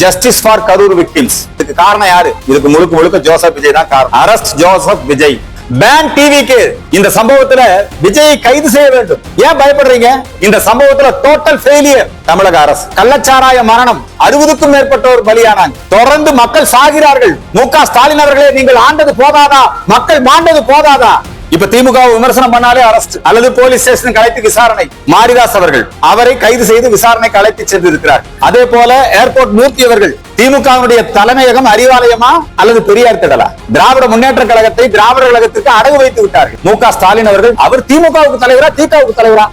Justice for Karur victims இதுக்கு காரணம் யாரு? இதுக்கு முழுக்க முழுக்க ஜோசப் விஜய் தான் காரணம். அரஸ்ட் ஜோசப் விஜய் பேன் டிவிக்கு இந்த சம்பவத்துல விஜயை கைது செய்ய வேண்டும். ஏன் பயப்படுறீங்க? இந்த சம்பவத்துல டோட்டல் ஃபெயிலியர் தமிழக அரசு. கள்ளச்சாராய மரணம். அறுபதுக்கும் மேற்பட்டோர் பலியானாங்க. தொடர்ந்து மக்கள் சாகிறார்கள். மு க ஸ்டாலின் அவர்களே நீங்கள் ஆண்டது போதாதா? மக்கள் மாண்டது போதாதா? இப்ப திமுக விமர்சனம் பண்ணாலே அரஸ்ட் அல்லது போலீஸ் ஸ்டேஷனுக்கு அழைத்து விசாரணை. மாரிதாஸ் அவர்கள் அவரை கைது செய்து விசாரணைக்கு அழைத்து சென்றிருக்கிறார். அதே போல ஏர்போர்ட் மூர்த்தி அவர்கள் திமுகவுடைய தலைமையகம் அறிவாலயமா அல்லது பெரியார் திடலா? திராவிட முன்னேற்ற கழகத்தை திராவிட கழகத்திற்கு அடகு வைத்து விட்டார்கள். மு ஸ்டாலின் அவர்கள் அவர் திமுகவுக்கு தலைவரா திகாவுக்கு தலைவரா?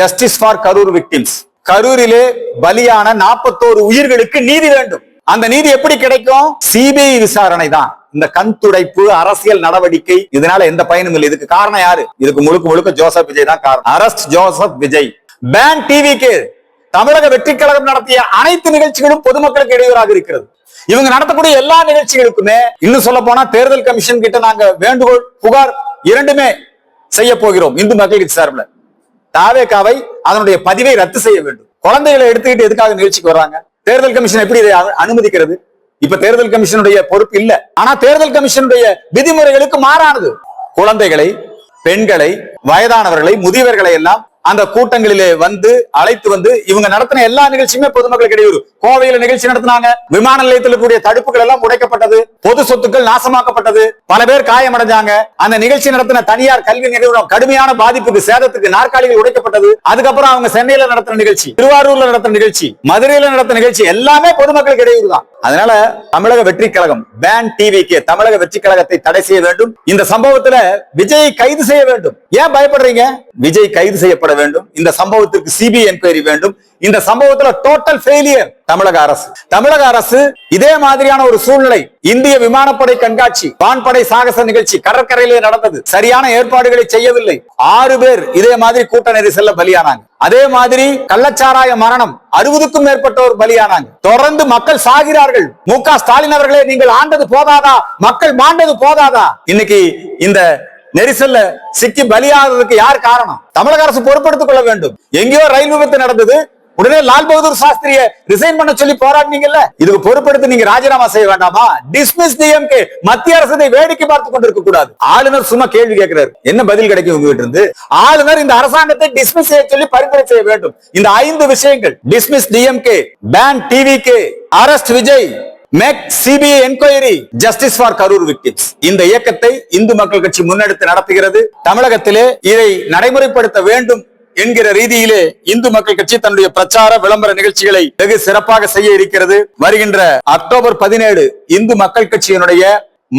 ஜஸ்டிஸ் ஃபார் கரூர் விக்டிம்ஸ் கரூரிலே பலியான நாற்பத்தோரு உயிர்களுக்கு நீதி வேண்டும். அந்த நீதி எப்படி கிடைக்கும்? சிபிஐ விசாரணை தான் இந்த கண் துடைப்பு அரசியல் நடவடிக்கை இதனால எந்த பயனும் இல்லை. இதுக்கு காரணம் யாரு? இதுக்கு முழுக்க முழுக்க ஜோசப் விஜய் தான் காரணம். Arrest Joseph Vijay. பேன் டிவிக்கு தமிழக வெற்றி கழகம் நடத்திய அனைத்து நிகழ்ச்சிகளும் பொதுமக்களுக்கு இடையூறாக இருக்கிறது. இவங்க நடத்தக்கூடிய எல்லா நிகழ்ச்சிகளுக்குமே இன்னும் சொல்ல போனா தேர்தல் கமிஷன் கிட்ட நாங்க வேண்டுகோள் புகார் இரண்டுமே செய்ய போகிறோம். இந்து மக்கள் கட்சி சார்பில். தாவேக்காவை அதனுடைய பதிவை ரத்து செய்ய வேண்டும். குழந்தைகளை எடுத்துக்கிட்டு எதுக்காக நிகழ்ச்சிக்கு வர்றாங்க? தேர்தல் கமிஷன் எப்படி இதை அனுமதிக்கிறது? இப்ப தேர்தல் கமிஷனுடைய பொறுப்பு இல்ல. ஆனா தேர்தல் கமிஷனுடைய விதிமுறைகளுக்கு மாறானது. குழந்தைகளை பெண்களை வயதானவர்களை முதியவர்களை எல்லாம் அந்த கூட்டங்களிலே வந்து அழைத்து வந்து இவங்க நடத்தின எல்லா நிகழ்ச்சியுமே பொதுமக்களுக்கு இடையூறு. கோவையில நிகழ்ச்சி நடத்தினாங்க. விமான நிலையத்தில் கூடிய தடுப்புகள் எல்லாம் உடைக்கப்பட்டது. பொது சொத்துக்கள் நாசமாக்கப்பட்டது. பல பேர் காயமடைஞ்சாங்க. அந்த நிகழ்ச்சி நடத்தின தனியார் கல்வி நிறுவனம் கடுமையான பாதிப்புக்கு சேதத்துக்கு நாற்காலிகள் உடைக்கப்பட்டது. அதுக்கப்புறம் அவங்க சென்னையில நடத்தின நிகழ்ச்சி திருவாரூர்ல நடத்தின நிகழ்ச்சி மதுரையில நடத்தின நிகழ்ச்சி எல்லாமே பொதுமக்களுக்கு இடையூறு தான். அதனால தமிழக வெற்றி கழகம் பேன் டிவிக்கு தமிழக வெற்றி கழகத்தை தடை செய்ய வேண்டும். இந்த சம்பவத்துல விஜயை கைது செய்ய வேண்டும். ஏன் பயப்படுறீங்க? விஜய் கைது செய்யப்பட வேண்டும். இந்த சம்பவத்திற்கு சிபிஐ என்கொயரி வேண்டும். இந்த சம்பவத்துல டோட்டல் ஃபெயிலியர் தமிழக அரசு. தமிழக அரசு இதே மாதிரியான ஒரு சூழ்நிலை இந்திய விமானப்படை கண்காட்சி வான்படை சாகச நிகழ்ச்சி கடற்கரையிலே நடந்தது. சரியான ஏற்பாடுகளை செய்யவில்லை. ஆறு பேர் இதே மாதிரி கூட்ட நெரிசல்ல பலியானாங்க. அதே மாதிரி கள்ளச்சாராய மரணம் அறுபதுக்கும் மேற்பட்டோர் பலியானாங்க. தொடர்ந்து மக்கள் சாகிறார்கள். மு க ஸ்டாலின் அவர்களே நீங்கள் ஆண்டது போதாதா? மக்கள் மாண்டது போதாதா? இன்னைக்கு இந்த நெரிசல்ல சிக்கி பலியாததுக்கு யார் காரணம்? தமிழக அரசு பொறுப்பெடுத்துக் கொள்ள வேண்டும். எங்கேயோ ரயில் விபத்து நடந்தது. உடனே லால் பகதூர் சாஸ்திரிய ரிசைன் பண்ண சொல்லி போராடினீங்கல்ல? இதுக்கு பொறுப்பெடுத்து நீங்க ராஜினாமா செய்ய வேண்டாமா? டிஸ்மிஸ் டிஎம்கே மத்திய அரசு வேடிக்கை பார்த்து கொண்டிருக்க கூடாது. ஆளுநர் சும்மா கேள்வி கேட்கிறாரு. என்ன பதில் கிடைக்கும் உங்ககிட்ட இருந்து? ஆளுநர் இந்த அரசாங்கத்தை டிஸ்மிஸ் செய்ய சொல்லி பரிந்துரை செய்ய வேண்டும். இந்த ஐந்து விஷயங்கள். Dismiss DMK ban TVK arrest Vijay make CBI enquiry justice for Karur victims இந்த இயக்கத்தை இந்து மக்கள் கட்சி முன்னெடுத்து நடத்துகிறது. தமிழகத்திலே இதை நடைமுறைப்படுத்த வேண்டும் என்கிற ரீதியிலே இந்து மக்கள் கட்சி தன்னுடைய பிரச்சார விளம்பர நிகழ்ச்சிகளை வெகு சிறப்பாக செய்ய இருக்கிறது. வருகின்ற அக்டோபர் பதினேழு இந்து மக்கள் கட்சியினுடைய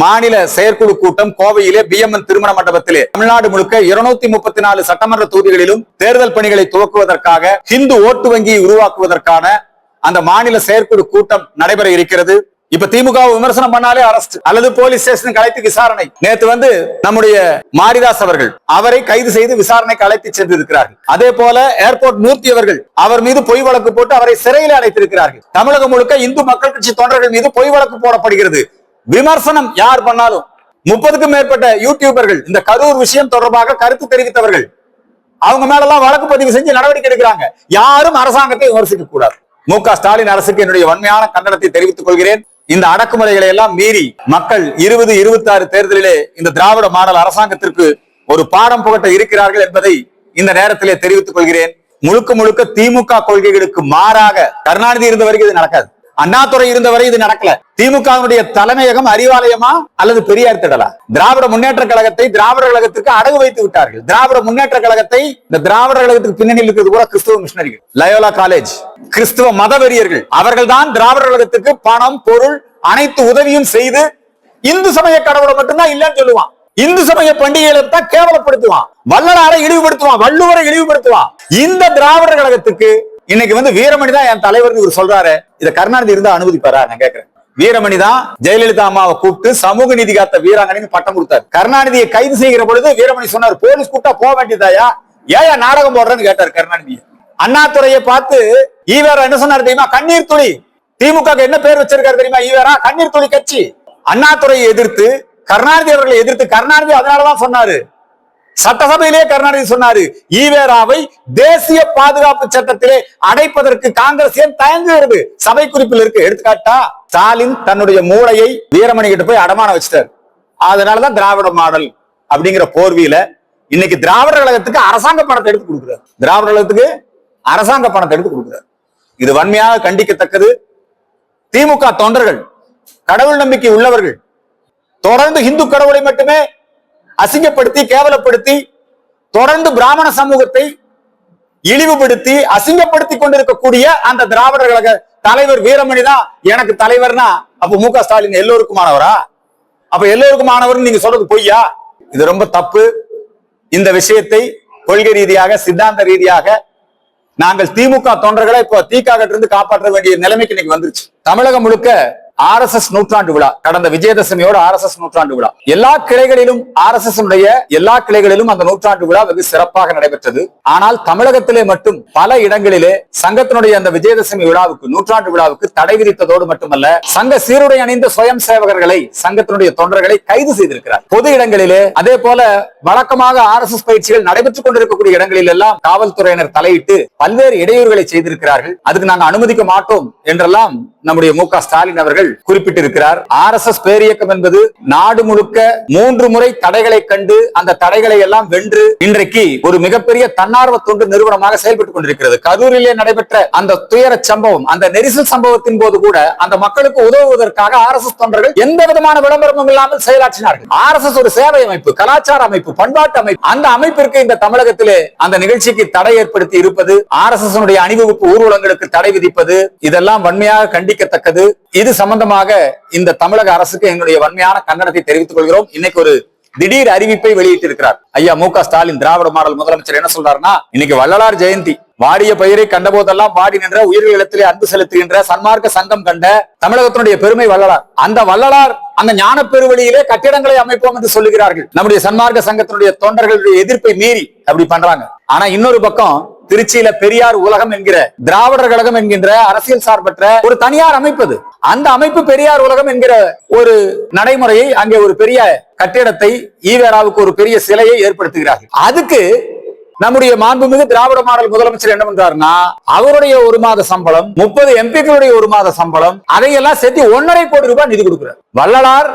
மாநில செயற்குழு கூட்டம் கோவையிலே பி எம் என் திருமண மண்டபத்திலே தமிழ்நாடு முழுக்க இருநூத்தி முப்பத்தி நாலு சட்டமன்ற தொகுதிகளிலும் தேர்தல் பணிகளை துவக்குவதற்காக ஹிந்து ஓட்டு வங்கியை உருவாக்குவதற்கான அந்த மாநில செயற்குழு கூட்டம் நடைபெற இருக்கிறது. இப்ப திமுக விமர்சனம் பண்ணாலே அரஸ்ட் அல்லது போலீஸ் ஸ்டேஷனுக்கு அழைத்து விசாரணை. நேத்து வந்து நம்முடைய மாரிதாஸ் அவர்கள் அவரை கைது செய்து விசாரணைக்கு அழைத்து சென்றிருக்கிறார்கள். அதே போல ஏர்போர்ட் மூர்த்தி அவர்கள் அவர் மீது பொய் வழக்கு போட்டு அவரை சிறையில் அடைத்திருக்கிறார்கள். தமிழகம் முழுக்க இந்து மக்கள் கட்சி தொண்டர்கள் மீது பொய் வழக்கு போடப்படுகிறது. விமர்சனம் யார் பண்ணாலும் முப்பதுக்கும் மேற்பட்ட யூடியூபர்கள் இந்த கரூர் விஷயம் தொடர்பாக கருத்து தெரிவித்தவர்கள் அவங்க மேலெல்லாம் வழக்கு பதிவு செஞ்சு நடவடிக்கை எடுக்கிறாங்க. யாரும் அரசாங்கத்தை விமர்சிக்க கூடாது. மு க ஸ்டாலின் அரசுக்கு என்னுடைய வன்மையான கண்டனத்தை தெரிவித்துக் கொள்கிறேன். இந்த அடக்குமுறைகளை எல்லாம் மீறி மக்கள் இருபது இருபத்தி ஆறு தேர்தலிலே இந்த திராவிட மாடல் அரசாங்கத்திற்கு ஒரு பாடம் புகட்ட இருக்கிறார்கள் என்பதை இந்த நேரத்திலே தெரிவித்துக் கொள்கிறேன். முழுக்க முழுக்க திமுக கொள்கைகளுக்கு மாறாக கருணாநிதி இருந்த வரைக்கும் இது நடக்காது. அண்ணாதுரை இருந்தவரை இது நடக்கல. திமுகவினுடைய தலைமையகம் அறிவாலயமா அல்லது பெரியார் திடலா? திராவிட முன்னேற்ற கழகத்தை திராவிட கழகத்திற்கு அடகு வைத்து விட்டார்கள். திராவிட முன்னேற்ற கழகத்தை இந்த திராவிட கழகத்துக்கு பின்னணியில் இருக்கிறது கூட கிறிஸ்துவ மிஷினரிகள். Loyola college. கிறிஸ்துவ மதவெறியர்கள். அவர்கள் தான் திராவிட கழகத்துக்கு பணம் பொருள் அனைத்து உதவியும் செய்து இந்து சமய கடவுளை மட்டும்தான் இல்லைன்னு சொல்லுவான். இந்து சமய பண்டிகைகளை தான் கேவலப்படுத்துவான். வல்லலாரை இழிவுபடுத்துவான். வள்ளுவரை இழிவுபடுத்துவான். இந்த திராவிட கழகத்துக்கு இன்னைக்கு வந்து வீரமணி தான் என் தலைவர் இவர் சொல்றாரு. இதை கருணாநிதி இருந்தா அனுமதிப்பாரா நான் கேட்கிறேன் வீரமணி தான் ஜெயலலிதா அம்மாவை கூப்பிட்டு சமூக நீதி காத்த வீராங்கனைன்னு பட்டம் கொடுத்தாரு. கருணாநிதியை கைது செய்கிற பொழுது வீரமணி சொன்னார் போலீஸ் கூப்பிட்டா போக வேண்டியதாயா? ஏயா நாடகம் போடுறேன்னு கேட்டார் கருணாநிதி அண்ணாத்துறையை பார்த்து ஈவேரா என்ன சொன்னார் தெரியுமா? கண்ணீர் துளி. திமுக என்ன பேர் வச்சிருக்காரு தெரியுமா ஈவேரா? கண்ணீர் துளி கட்சி. அண்ணாதுரையை எதிர்த்து கருணாநிதி அவர்களை எதிர்த்து கருணாநிதி அதனாலதான் சொன்னாரு சட்டசபையிலே கருணாநிதி சொன்னாரு ஈவேராவை தேசிய பாதுகாப்பு சட்டத்திலே அடைப்பதற்கு காங்கிரஸ் ஏன் தயங்குகிறது? சபை குறிப்பில் இருக்கு. எடுத்துக்காட்டா ஸ்டாலின் தன்னுடைய மூளையை வீரமணி கிட்ட போய் அடமான வச்சிட்டாரு. அதனாலதான் திராவிட மாடல் அப்படிங்கிற போர்வியில இன்னைக்கு திராவிட கழகத்துக்கு அரசாங்க பணத்தை எடுத்து கொடுக்குறாரு. திராவிட கழகத்துக்கு அரசாங்க பணத்தை எடுத்து கொடுக்குறாரு. இது வன்மையாக கண்டிக்கத்தக்கது. திமுக தொண்டர்கள் கடவுள் நம்பிக்கை உள்ளவர்கள் தொடர்ந்து இந்து கடவுளை மட்டுமே அசிங்கப்படுத்தி கேவலப்படுத்தி தொடர்ந்து பிராமண சமூகத்தை இழிவுபடுத்தி அசிங்கப்படுத்தி கொண்டிருக்கக்கூடிய அந்த திராவிடர் கழக தலைவர் வீரமணி தான் எனக்கு தலைவர்னா அப்ப மு க ஸ்டாலின் எல்லோருக்குமானவரா? அப்ப எல்லோருக்குமானவர் நீங்க சொல்றது பொய்யா? இது ரொம்ப தப்பு. இந்த விஷயத்தை கொள்கை ரீதியாக சித்தாந்த ரீதியாக நாங்கள் திமுக தொண்டர்களை இப்போ தீக்காக இருந்து காப்பாற்ற வேண்டிய நிலைமைக்கு இன்னைக்கு வந்துருச்சு. தமிழகம் முழுக்க ஆர் எஸ் எஸ் நூற்றாண்டு விழா. கடந்த விஜயதசமியோட ஆர் எஸ் எஸ் நூற்றாண்டு விழா. எல்லா கிளைகளிலும் ஆர் எஸ் எஸ் எல்லா கிளைகளிலும் அந்த நூற்றாண்டு விழா வெகு சிறப்பாக நடைபெற்றது. ஆனால் தமிழகத்திலே மட்டும் பல இடங்களிலே சங்கத்தினுடைய அந்த விஜயதசமி விழாவுக்கு நூற்றாண்டு விழாவுக்கு தடை விதித்ததோடு மட்டுமல்ல சங்க சீருடை அணிந்த சுயம் சேவகர்களை சங்கத்தினுடைய தொண்டர்களை கைது செய்திருக்கிறார். பொது இடங்களிலே அதே போல வழக்கமாக ஆர் எஸ் எஸ் பயிற்சிகள் நடைபெற்றுக் கொண்டிருக்கக்கூடிய இடங்களில் எல்லாம் காவல்துறையினர் தலையிட்டு பல்வேறு இடையூறுகளை செய்திருக்கிறார்கள். அதுக்கு நாங்கள் அனுமதிக்க மாட்டோம் என்றெல்லாம் நம்முடைய மு க ஸ்டாலின் அவர்கள் குறிப்பிட்டிருக்கிறார். ஆர் எஸ் எஸ் பேரியக்கம் என்பது நாடு முழுக்க மூன்று முறை தடைகளை கண்டு அந்த தடைகளை எல்லாம் வென்று இன்றைக்கு ஒரு மிகப்பெரிய தன்னார்வ தொண்டு நிறுவனமாக செயல்பட்டுக் கொண்டிருக்கிறது. கரூரிலே நடைபெற்ற அந்த துயர சம்பவம் அந்த நெரிசல் சம்பவத்தின் போது கூட அந்த மக்களுக்கு உதவுவதற்காக ஆர் எஸ் எஸ் தொண்டர்கள் எந்த விதமான விளம்பரமும் இல்லாமல் செயலாற்றினார்கள். ஆர் எஸ் எஸ் ஒரு சேவை அமைப்பு கலாச்சார அமைப்பு பண்பாட்டு அமைப்பு. அந்த அமைப்பிற்கு இந்த தமிழகத்திலே அந்த நிகழ்ச்சிக்கு தடை ஏற்படுத்தி இருப்பது ஆர் எஸ் எஸ் அணிவகுப்பு ஊர்வலங்களுக்கு தடை விதிப்பது இதெல்லாம் வன்மையாக கண்டிக்கத்தக்கது. இது சம்பந்தமாக இந்த தமிழக அரசுக்கு எங்களுடைய வன்மையான கண்டனத்தை தெரிவித்துக் கொள்கிறோம். இன்னைக்கு ஒரு திடீர் அறிவிப்பை வெளியிட்டிருக்கிறார். ஐயா மு ஸ்டாலின் திராவிட மாடல் முதலமைச்சர் என்ன சொல்றாருன்னா இன்னைக்கு வள்ளலார் ஜெயந்தி வாடிய பயிரை கண்டபோதெல்லாம் வாடி நின்ற உயிர்களிடத்திலே அன்பு செலுத்துகின்ற சன்மார்க்க சங்கம் கண்ட தமிழகத்தினுடைய பெருமை வள்ளலார். அந்த வள்ளலார் அந்த ஞான பெருவழியிலே கட்டிடங்களை அமைப்போம் என்று சொல்லுகிறார்கள். நம்முடைய சன்மார்க்க சங்கத்தினுடைய தொண்டர்களுடைய எதிர்ப்பை மீறி அப்படி பண்றாங்க. ஆனா இன்னொரு பக்கம் திருச்சியில பெரியார் உலகம் என்கிற திராவிடர் கழகம் என்கின்ற அரசியல் சார்பற்ற ஒரு தனியார் அமைப்பது அந்த அமைப்பு பெரியார் உலகம் என்கிற ஒரு நடைமுறையை அங்கே ஒரு பெரிய கட்டிடத்தை ஈவேராவுக்கு ஒரு பெரிய சிலையை ஏற்படுத்துகிறார்கள். அதுக்கு நம்முடைய மாண்புமிகு திராவிட மாடல் முதலமைச்சர் என்ன பண்றாருன்னா அவருடைய ஒரு மாத சம்பளம் முப்பது எம்பிக்களுடைய ஒரு மாத சம்பளம் அதையெல்லாம் சேர்த்து ஒன்னரை கோடி ரூபாய் நிதி கொடுக்கிறார். வள்ளலார்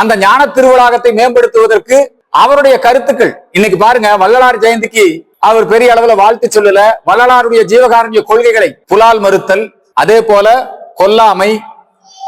அந்த ஞான திருவிழாகத்தை மேம்படுத்துவதற்கு அவருடைய கருத்துக்கள். இன்னைக்கு பாருங்க வள்ளலார் ஜெயந்திக்கு அவர் பெரிய அளவுல வாழ்த்து சொல்லல. வள்ளலாருடைய ஜீவகாரண்ய கொள்கைகளை புலால் மறுத்தல் அதே போல கொல்லாமை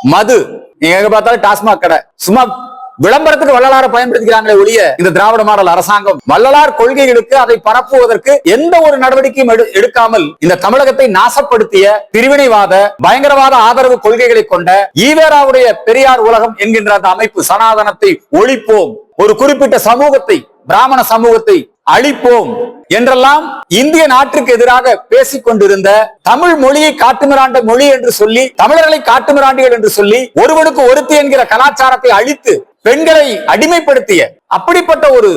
மது. எங்க பார்த்தாலும் டாஸ்மாக் கடை. சும்மா விளம்பரத்துக்கு வள்ளலாரை பயன்படுத்திக்கிறாங்களே ஒழிய இந்த திராவிட மாடல் அரசாங்கம். வள்ளலார் கொள்கைகளுக்கு அதை பரப்புவதற்கு எந்த ஒரு நடவடிக்கையும் எடு- எடுக்காமல் இந்த தமிழகத்தை நாசப்படுத்திய பிரிவினைவாத பயங்கரவாத ஆதரவு கொள்கைகளை கொண்ட ஈவேராவுடைய பெரியார் உலகம் என்கின்ற அந்த அமைப்பு சனாதனத்தை ஒழிப்போம். ஒரு குறிப்பிட்ட சமூகத்தை பிராமண சமூகத்தை அழிப்போம் என்றெல்லாம் இந்திய நாட்டிற்கு எதிராக பேசிக் கொண்டிருந்த தமிழ் மொழியை காட்டுமிராண்ட மொழி என்று சொல்லி தமிழர்களை காட்டுமிராண்டிகள் என்று சொல்லி ஒருவனுக்கு ஒருத்தி என்கிற கலாச்சாரத்தை அழித்து பெண்களை அடிமைப்படுத்திய அப்படிப்பட்ட ஒரு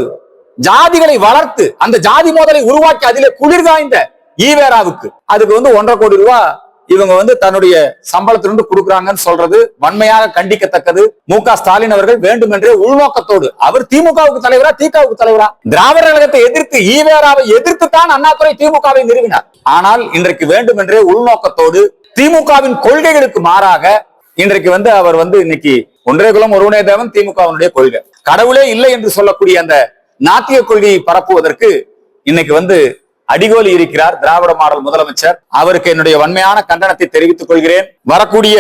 ஜாதிகளை வளர்த்து அந்த ஜாதி மோதலை உருவாக்கி அதிலே குளிர்காய்ந்த ஈவேராவுக்கு அதுக்கு வந்து ஒன்றரை கோடி ரூபாய் இவங்க வந்து தன்னுடைய சம்பளத்திலிருந்து கொடுக்குறாங்கன்னு சொல்றது வன்மையாக கண்டிக்கத்தக்கது. மு க ஸ்டாலின் அவர்கள் வேண்டுமென்றே உள்நோக்கத்தோடு அவர் திமுகவுக்கு தலைவரா திகாவுக்கு தலைவரா திராவிட கழகத்தை எதிர்த்து ஈவேராவை எதிர்த்து தான் அண்ணாதுரை திமுகவை நிறுவினார். ஆனால் இன்றைக்கு வேண்டுமென்றே உள்நோக்கத்தோடு திமுகவின் கொள்கைகளுக்கு மாறாக இன்றைக்கு வந்து அவர் வந்து இன்னைக்கு ஒன்றே குலம் ஒருவனே தேவன் திமுகவினுடைய கொள்கை. கடவுளே இல்லை என்று சொல்லக்கூடிய அந்த நாத்திய கொள்கையை பரப்புவதற்கு இன்னைக்கு வந்து அடிகோலி இருக்கிறார் திராவிட மாடல் முதலமைச்சர். அவருக்கு என்னுடைய வன்மையான கண்டனத்தை தெரிவித்துக் கொள்கிறேன். வரக்கூடிய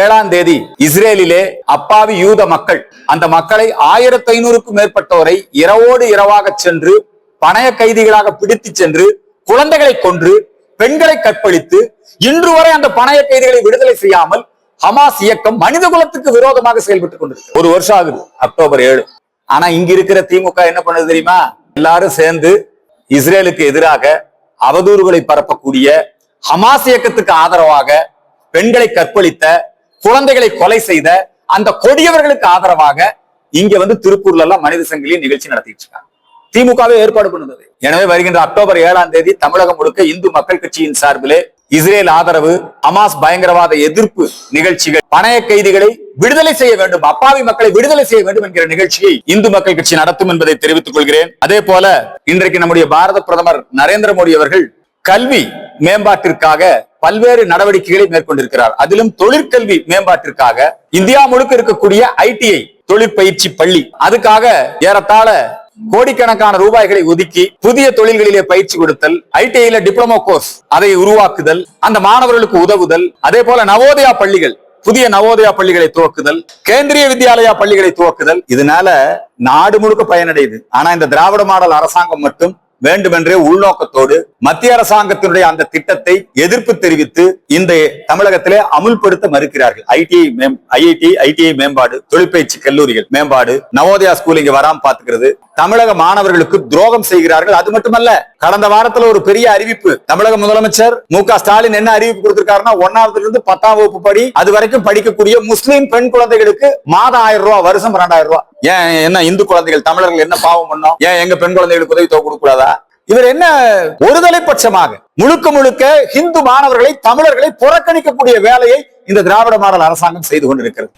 ஏழாம் தேதி இஸ்ரேலிலே அப்பாவி யூத மக்கள் அந்த மக்களை ஆயிரத்தி ஐநூறுக்கும் மேற்பட்டோரை இரவோடு இரவாக சென்று பணைய கைதிகளாக பிடித்து சென்று குழந்தைகளை கொன்று பெண்களை கற்பழித்து இன்று வரை அந்த பணைய கைதிகளை விடுதலை செய்யாமல் ஹமாஸ் இயக்கம் மனித குலத்துக்கு விரோதமாக செயல்பட்டுக் கொண்டிருக்கு. ஒரு வருஷம் ஆகுது அக்டோபர் ஏழு. ஆனா இங்க இருக்கிற திமுக என்ன பண்ணுது தெரியுமா? எல்லாரும் சேர்ந்து இஸ்ரேலுக்கு எதிராக அவதூறுகளை பரப்பக்கூடிய ஹமாஸ் இயக்கத்துக்கு ஆதரவாக பெண்களை கற்பழித்த குழந்தைகளை கொலை செய்த அந்த கொடியவர்களுக்கு ஆதரவாக இங்க வந்து திருப்பூர்ல எல்லாம் மனித சங்கிலி நிகழ்ச்சி நடத்திட்டு இருக்காங்க. திமுகவே ஏற்பாடு பண்ணுது. எனவே வருகின்ற அக்டோபர் ஏழாம் தேதி தமிழகம் முழுக்க இந்து மக்கள் கட்சியின் சார்பிலே இஸ்ரேல் ஆதரவு ஹமாஸ் பயங்கரவாத எதிர்ப்பு நிகழ்ச்சிகள் பணைய கைதிகளை விடுதலை செய்ய வேண்டும் அப்பாவி மக்களை விடுதலை செய்ய வேண்டும் என்கிற நிகழ்ச்சியை இந்து மக்கள் கட்சி நடத்தும் என்பதை தெரிவித்துக் கொள்கிறேன். அதே போல இன்றைக்கு நம்முடைய பாரத பிரதமர் நரேந்திர மோடி அவர்கள் கல்வி மேம்பாட்டிற்காக பல்வேறு நடவடிக்கைகளை மேற்கொண்டிருக்கிறார். அதிலும் தொழிற்கல்வி மேம்பாட்டிற்காக இந்தியா முழுக்க இருக்கக்கூடிய ஐடிஐ தொழிற்பயிற்சி பள்ளி. அதுக்காக ஏறத்தாழ கோடிக்கணக்கான ரூபாய்களை ஒதுக்கி புதிய தொழில்களிலே பயிற்சி கொடுத்தல் ஐடிஐல டிப்ளமோ கோர்ஸ் அதை உருவாக்குதல் அந்த மாணவர்களுக்கு உதவுதல் அதே போல நவோதயா பள்ளிகள் புதிய நவோதயா பள்ளிகளை துவக்குதல் கேந்திரிய வித்யாலயா பள்ளிகளை துவக்குதல். இதனால நாடு முழுக்க பயனடையுது. ஆனா இந்த திராவிட மாடல் அரசாங்கம் மட்டும் வேண்டுமென்றே உள்நோக்கத்தோடு மத்திய அரசாங்கத்தினுடைய அந்த திட்டத்தை எதிர்ப்பு தெரிவித்து இந்த தமிழகத்திலே அமுல்படுத்த மறுக்கிறார்கள். ஐடிஐ ஐஐடி ஐடிஐ மேம்பாடு தொழிற்பயிற்சி கல்லூரிகள் மேம்பாடு நவோதயா ஸ்கூல் இங்க வராம பாத்துக்கிறது தமிழக மாணவர்களுக்கு துரோகம் செய்கிறார்கள். அது மட்டுமல்ல கடந்த வாரத்துல ஒரு பெரிய அறிவிப்பு. தமிழக முதலமைச்சர் மு க ஸ்டாலின் என்ன அறிவிப்பு கொடுத்திருக்காருன்னா ஒன்னாவதுல இருந்து பத்தாம் வகுப்பு படி அது வரைக்கும் படிக்கக்கூடிய முஸ்லீம் பெண் குழந்தைகளுக்கு மாதம் ஆயிரம் ரூபாய் வருஷம் ரெண்டாயிரம் ரூபாய் ஏன் என்ன இந்து குழந்தைகள் தமிழர்கள் என்ன பாவம் பண்ணோம்? ஏன் எங்க பெண் குழந்தைகளுக்கு உதவி தொகை கொடுக்கூடாதா இவர் என்ன? ஒருதலை பட்சமாக முழுக்க முழுக்க இந்து மாணவர்களை தமிழர்களை புறக்கணிக்கக்கூடிய வேலையை இந்த திராவிட மாடல் அரசாங்கம் செய்து கொண்டிருக்கிறது.